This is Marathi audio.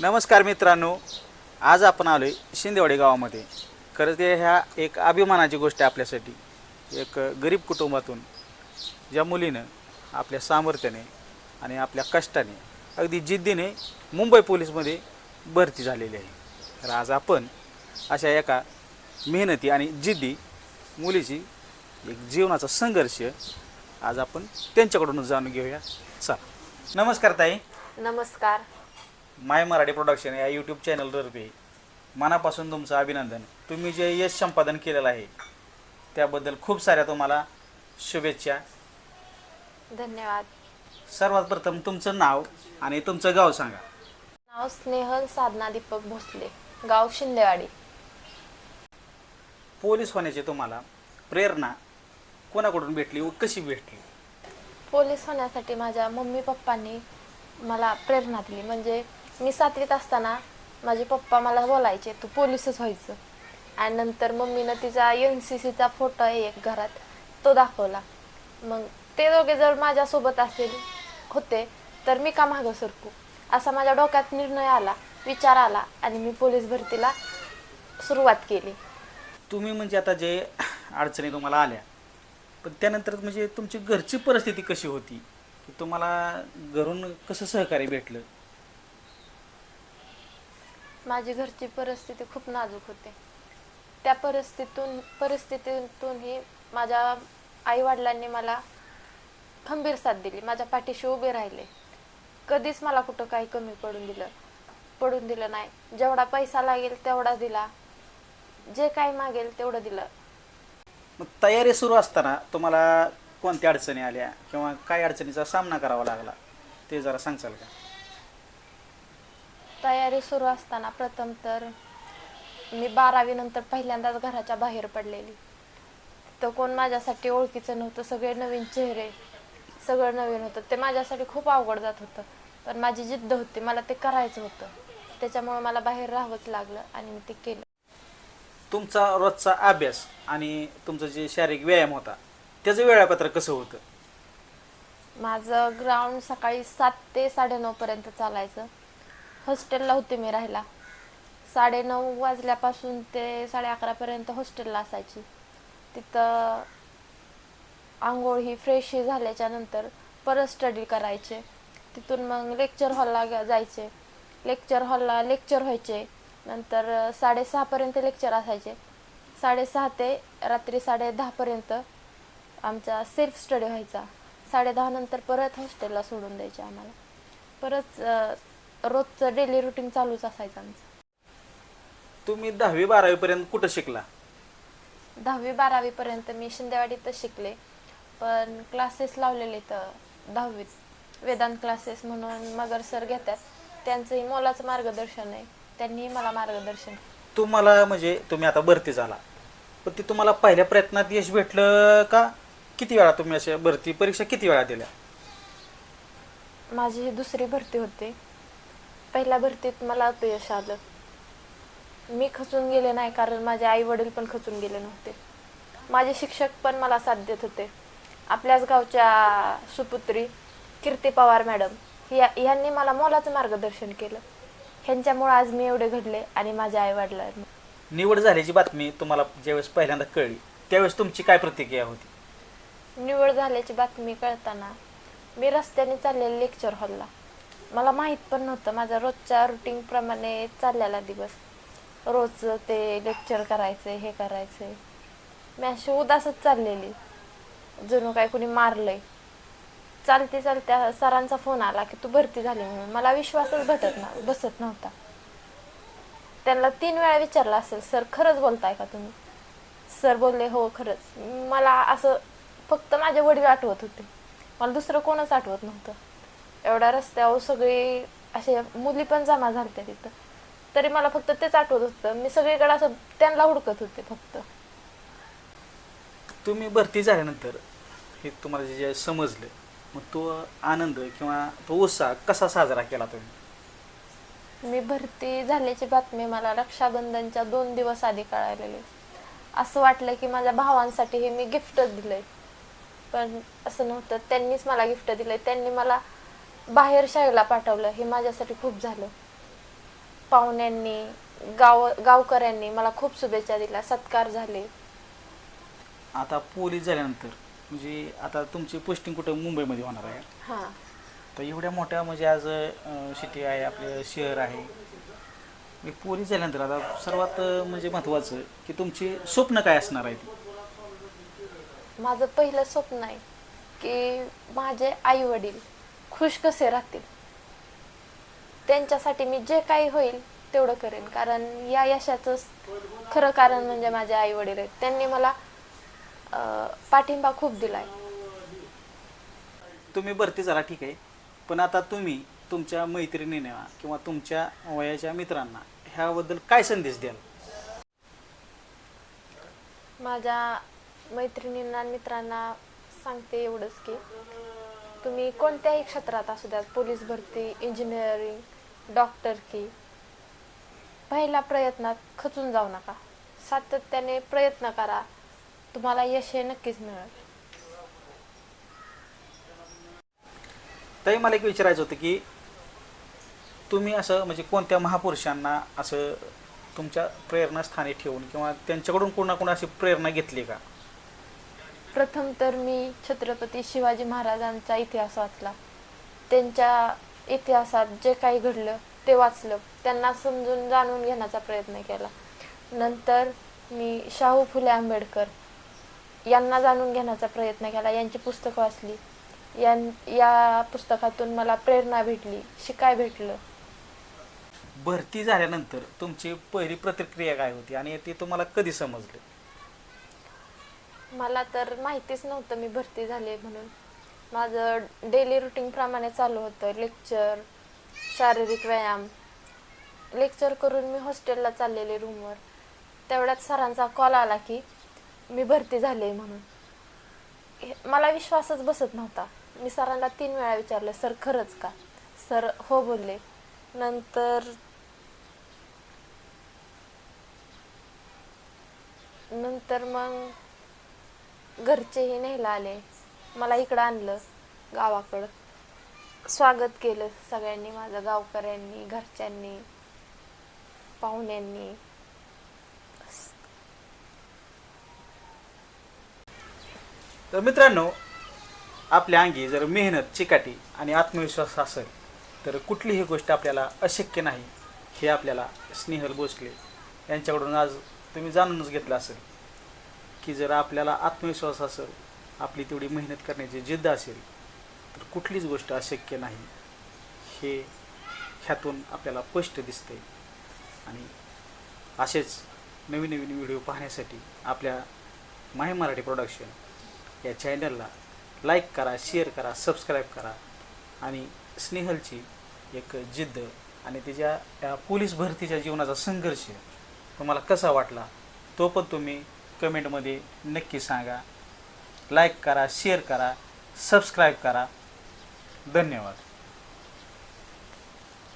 नमस्कार मित्रांनो आज आपण आलो आहे शिंदेवाडी गावामध्ये. खरं ते ह्या एक अभिमानाची गोष्ट आहे आपल्यासाठी. एक गरीब कुटुंबातून ज्या मुलीनं आपल्या सामर्थ्याने आणि आपल्या कष्टाने अगदी जिद्दीने मुंबई पोलीसमध्ये भरती झालेली आहे. तर आज आपण अशा एका मेहनती आणि जिद्दी मुलीची एक जीवनाचा संघर्ष आज आपण त्यांच्याकडूनच जाणून घेऊया. चला. नमस्कार ताई. नमस्कार. माय मराठी प्रोडक्शन या यूट्यूब चॅनलतर्फे मनापासून तुमचं अभिनंदन. तुम्ही जे यश संपादन केलेलं आहे त्याबद्दल खूप साऱ्या तुम्हाला शुभेच्छा. धन्यवाद. सर्वात प्रथम तुमचं नाव आणि तुमचं गाव सांगा. नाव स्नेहल साधना दीपक भोसले गाव शिंदेवाडी. पोलीस होण्याची तुम्हाला प्रेरणा कोणाकडून भेटली व कशी भेटली? पोलीस होण्यासाठी माझ्या मम्मी पप्पांनी मला प्रेरणा दिली म्हणजे मी सातवीत असताना माझे पप्पा मला बोलायचे तू पोलीसच व्हायचं. आणि नंतर मम्मीनं तिचा एन सी सीचा फोटो आहे एक घरात तो दाखवला. मग ते दोघे जर माझ्यासोबत असेल होते तर मी का मागं सरकू? असा माझ्या डोक्यात निर्णय आला विचार आला आणि मी पोलीस भरतीला सुरुवात केली. तुम्ही म्हणजे आता जे अडचणी तुम्हाला आल्या पण त्यानंतर म्हणजे तुमची घरची परिस्थिती कशी होती? की तुम्हाला घरून कसं सहकार्य भेटलं? माझी घरची परिस्थिती खूप नाजूक होते. त्या परिस्थितीतून परिस्थितीतूनही माझ्या आईवडिलांनी मला खंबीर साथ दिली. माझ्या पाठीशी उभे राहिले. कधीच मला कुठं काही कमी पडून दिलं पडून दिलं नाही. जेवढा पैसा लागेल तेवढा दिला. जे काही मागेल तेवढं दिलं. मग तयारी सुरू असताना तुम्हाला कोणत्या अडचणी आल्या? किंवा काय अडचणीचा सामना करावा लागला? ते जरा सांगचाल का? तयारी सुरू असताना प्रथम तर मी बारावी नंतर पहिल्यांदाच घराच्या बाहेर पडलेली. तर कोण माझ्यासाठी ओळखीचं नव्हतं सगळे नवीन चेहरे सगळं नवीन होतं. ते माझ्यासाठी खूप अवघड जात होतं पण माझी जिद्द होती मला ते करायचं होतं. त्याच्यामुळे मला बाहेर राहावंच लागलं आणि मी ते केलं. तुमचा रोजचा अभ्यास आणि तुमचं जे शारीरिक व्यायाम होता त्याचं वेळापत्रक कसं होतं? माझं ग्राउंड सकाळी सात ते साडेनऊ पर्यंत चालायचं. हॉस्टेलला होते मी राहायला. साडेनऊ वाजल्यापासून ते साडे अकरापर्यंत हॉस्टेलला असायची. तिथं आंघोळ ही फ्रेश ही झाल्याच्यानंतर परत स्टडी करायचे. तिथून मग लेक्चर हॉलला जायचे. लेक्चर हॉलला लेक्चर व्हायचे. नंतर साडेसहापर्यंत लेक्चर असायचे. साडेसहा ते रात्री साडे दहापर्यंत आमचा सेल्फ स्टडी व्हायचा. साडे नंतर परत हॉस्टेलला सोडून द्यायचे आम्हाला. परत रोजचं डेली रुटीन चालूच असायचं आमचं. तुम्ही दहावी बारावीपर्यंत कुठं शिकला? दहावी बारावीपर्यंत मी शिंदेवाडीतच शिकले. पण क्लासेस लावलेले तर दहावीत. वेदांत क्लासेस म्हणून मगर सर घेतात. त्यांचंही मोलाचं मार्गदर्शन आहे. त्यांनीही मला मार्गदर्शन तुम्हाला म्हणजे तुम्ही आता भरती झाला. पण ते तुम्हाला पहिल्या प्रयत्नात यश भेटलं का? किती वेळा तुम्ही अशा भरती परीक्षा किती वेळा दिल्या? माझी ही दुसरी भरती होती. पहिल्या भरतीत मला अपयश आलं. मी खचून गेले नाही कारण माझे आई वडील पण खचून गेले नव्हते. माझे शिक्षक पण मला साथ देत होते. आपल्याच गावच्या सुपुत्री कीर्ती पवार मॅडम या ह्यांनी मला मोलाचं मार्गदर्शन केलं. ह्यांच्यामुळे आज मी एवढे घडले आणि माझ्या आई वडिलांनी निवड झाल्याची बातमी तुम्हाला ज्यावेळेस पहिल्यांदा कळली त्यावेळेस तुमची काय प्रतिक्रिया होती? निवड झाल्याची बातमी कळताना मी रस्त्याने चाललेले लेक्चर हॉलला मला माहीत पण नव्हतं. माझा रोजच्या रुटीनप्रमाणे चाललेला दिवस. रोज ते लेक्चर करायचे हे करायचे. मी अशी उदासच चाललेली. जणू काय कुणी मारलंय. चालते चालत्या सरांचा फोन आला की तू भरती झाली म्हणून. मला विश्वासच भेटत ना बसत नव्हता. त्यांना तीन वेळा विचारलं असेल सर खरंच बोलताय का तुम्ही? सर बोलले हो खरंच. मला असं फक्त माझे वडील आठवत होते. मला दुसरं कोणच आठवत नव्हतं. एवढ्या रस्त्यावर सगळे असे मुली पण जमा झालत्या तिथं. तरी मला फक्त तेच आठवत होतं. मी सगळीकडे असं त्यांना हुडकत होते फक्त. तुम्ही भरती झाल्यानंतर हे तुम्हाला जे जे समजलं मग तो आनंद किंवा तो उत्साह कसा साजरा केला तुम्ही? मी भरती झाल्याची बातमी मला रक्षाबंधनच्या दोन दिवस आधी कळालेली. असं वाटलं की माझ्या भावांसाठी हे मी गिफ्टच दिलंय. पण असं नव्हतं. त्यांनीच मला गिफ्ट दिलंय. त्यांनी मला बाहेर शाळेला पाठवलं हे माझ्यासाठी खूप झालं. पाहुण्यांनी गाव गावकऱ्यांनी मला खूप शुभेच्छा दिल्या सत्कार झाले. आता पोलीस झाल्यानंतर म्हणजे आता तुमची पोस्टिंग कुठं मुंबईमध्ये होणार आहे? हां. तर एवढ्या मोठ्या म्हणजे आज सिटी आहे आपलं शहर आहे. मी पोलीस झाल्यानंतर आता सर्वात म्हणजे महत्त्वाचं की तुमची स्वप्न काय असणार आहे ती? माझं पहिलं स्वप्न आहे की माझे आई वडील खुश कसे राहतील? त्यांच्यासाठी मी जे काही होईल तेवढं करेन. कारण या यशाचं खरं कारण म्हणजे माझे आई वडील आहेत. त्यांनी मला पाठिंबा खूप दिलाय. तुम्ही भरती झाला ठीक आहे. पण आता तुम्ही तुमच्या मैत्रिणींना किंवा तुमच्या वयाच्या मित्रांना ह्याबद्दल काय संदेश द्याल? माझ्या मैत्रिणींना मित्रांना सांगते एवढंच की तुम्ही कोणत्याही क्षेत्रात असू द्यात पोलीस भरती इंजिनिअरिंग डॉक्टर की पहिल्या प्रयत्नात खचून जाऊ नका. सातत्याने प्रयत्न करा. तुम्हाला यश हे नक्कीच मिळेल. तरी मला एक विचारायचं होतं की तुम्ही असं म्हणजे कोणत्या महापुरुषांना असं तुमच्या प्रेरणास्थानी ठेवून किंवा त्यांच्याकडून कोणाकोणा अशी प्रेरणा घेतली का? प्रथम तर मी छत्रपती शिवाजी महाराजांचा इतिहास वाचला. त्यांच्या इतिहासात जे काही घडलं ते वाचलं. त्यांना समजून जाणून घेण्याचा प्रयत्न केला. नंतर मी शाहू फुले आंबेडकर यांना जाणून घेण्याचा प्रयत्न केला. यांची पुस्तकं वाचली. यां या पुस्तकातून मला प्रेरणा भेटली शिकाय भेटलं. भरती झाल्यानंतर तुमची पहिली प्रतिक्रिया काय होती आणि ते तुम्हाला कधी समजलं? मला तर माहितीच नव्हतं मी भरती झाले म्हणून. माझं डेली रुटीनप्रमाणे चालू होतं. लेक्चर शारीरिक व्यायाम. लेक्चर करून मी हॉस्टेलला चाललेले रूमवर तेवढ्यात सरांचा कॉल आला की मी भरती झाले म्हणून. हे- मला विश्वासच बसत नव्हता. मी सरांना तीन वेळा विचारलं सर खरंच का? सर हो बोलले. नंतर नंतर मग घरचेही न्यायला आले. मला इकडं आणलं गावाकडं. स्वागत केलं सगळ्यांनी माझं गावकऱ्यांनी घरच्यांनी पाहुण्यांनी. तर मित्रांनो आपल्या अंगी जर मेहनत चिकाटी आणि आत्मविश्वास असेल तर कुठलीही गोष्ट आपल्याला अशक्य नाही हे आपल्याला स्नेहल भोसले यांच्याकडून आज तुम्ही जाणूनच घेतलं असेल. की जर आपल्याला आत्मविश्वास असेल आपली तेवढी मेहनत करण्याची जिद्द असेल तर कुठलीच गोष्ट अशक्य नाही. हे ह्यातून आपल्याला स्पष्ट दिसते आणि असेच नवीन नवीन व्हिडिओ पाहण्यासाठी आपल्या माय मराठी प्रोडक्शन या चॅनलला लाईक करा शेअर करा सबस्क्राईब करा. आणि स्नेहलची एक जिद्द आणि तिच्या या पोलीस भरतीच्या जीवनाचा संघर्ष तुम्हाला कसा वाटला तो पण तुम्ही कमेंटमध्ये नक्की सांगा. लाईक करा शेअर करा सबस्क्राईब करा. धन्यवाद.